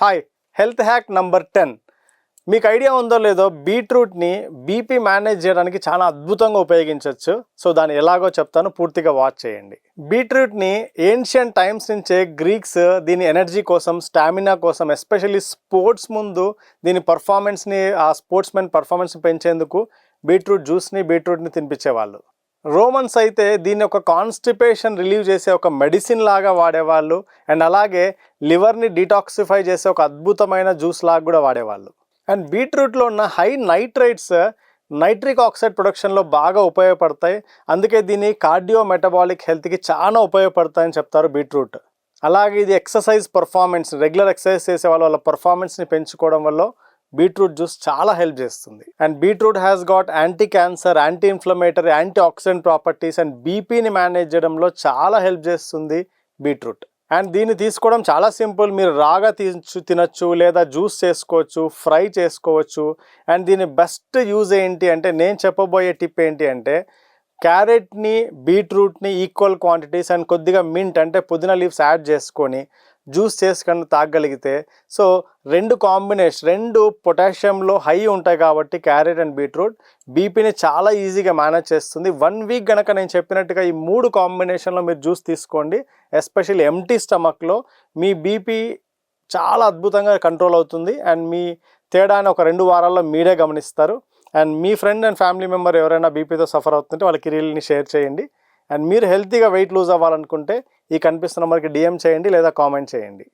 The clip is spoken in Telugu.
Hi health hack number ten. మీకు ఐడియా ఉందో లేదో బీట్రూట్ని బీపీ మేనేజ్ చేయడానికి చాలా అద్భుతంగా ఉపయోగించవచ్చు సో దాన్ని ఎలాగో చెప్తాను పూర్తిగా వాచ్ చేయండి. బీట్రూట్ని ఏన్షియన్ టైమ్స్ నుంచే గ్రీక్స్ దీని ఎనర్జీ కోసం స్టామినా కోసం ఎస్పెషల్లీ స్పోర్ట్స్ ముందు దీని పర్ఫార్మెన్స్ని ఆ స్పోర్ట్స్ మెన్ పర్ఫార్మెన్స్ పెంచేందుకు బీట్రూట్ జ్యూస్ని బీట్రూట్ని తినిపించేవాళ్ళు. రోమన్స్ అయితే దీన్ని ఒక కాన్స్టిపేషన్ రిలీవ్ చేసే ఒక మెడిసిన్ లాగా వాడేవాళ్ళు. అండ్ అలాగే లివర్ని డిటాక్సిఫై చేసే ఒక అద్భుతమైన జ్యూస్ లాగా కూడా వాడేవాళ్ళు. అండ్ బీట్రూట్లో ఉన్న హై నైట్రైట్స్ నైట్రిక్ ఆక్సైడ్ ప్రొడక్షన్లో బాగా ఉపయోగపడతాయి. అందుకే దీన్ని కార్డియో మెటబాలిక్ హెల్త్కి చాలా ఉపయోగపడతాయని చెప్తారు బీట్రూట్. అలాగే ఇది ఎక్సర్సైజ్ పర్ఫార్మెన్స్ రెగ్యులర్ ఎక్సర్సైజ్ చేసే వాళ్ళ వాళ్ళ పర్ఫార్మెన్స్ని పెంచుకోవడం వల్ల బీట్రూట్ జ్యూస్ చాలా హెల్ప్ చేస్తుంది. And beetroot has got anti cancer anti inflammatory anti oxidant properties and బీపీని మేనేజ్ చేయడంలో చాలా హెల్ప్ చేస్తుంది బీట్రూట్. అండ్ దీన్ని తీసుకోవడం చాలా సింపుల్. మీరు రాగా తీసు తినచ్చు లేదా జ్యూస్ చేసుకోవచ్చు ఫ్రై చేసుకోవచ్చు. అండ్ దీని బెస్ట్ యూజ్ ఏంటి అంటే నేను చెప్పబోయే టిప్ ఏంటి అంటే క్యారెట్ని బీట్రూట్ని ఈక్వల్ క్వాంటిటీస్ అండ్ కొద్దిగా మింట్ అంటే పుదీనా లీవ్స్ యాడ్ చేసుకొని జ్యూస్ చేసుకొని తాగగలిగితే సో రెండు కాంబినేషన్ రెండు పొటాషియంలో హై ఉంటాయి కాబట్టి క్యారెట్ అండ్ బీట్రూట్. బీపీని చాలా ఈజీగా మేనేజ్ చేస్తుంది. వన్ వీక్ గనక నేను చెప్పినట్టుగా ఈ మూడు కాంబినేషన్లో మీరు జ్యూస్ తీసుకోండి. ఎస్పెషల్లీ ఎంటీ స్టమక్లో మీ బీపీ చాలా అద్భుతంగా కంట్రోల్ అవుతుంది. అండ్ మీ తేడాని ఒక రెండు వారాల్లో మీరే గమనిస్తారు. అండ్ మీ ఫ్రెండ్ అండ్ ఫ్యామిలీ మెంబర్ ఎవరైనా బీపీతో సఫర్ అవుతుంటే వాళ్ళకి రీల్ని షేర్ చేయండి. అండ్ మీరు హెల్తీగా వెయిట్ లూజ్ అవ్వాలనుకుంటే ఈ కనిపిస్తున్న మనకి డిఎం చేయండి లేదా కామెంట్ చేయండి.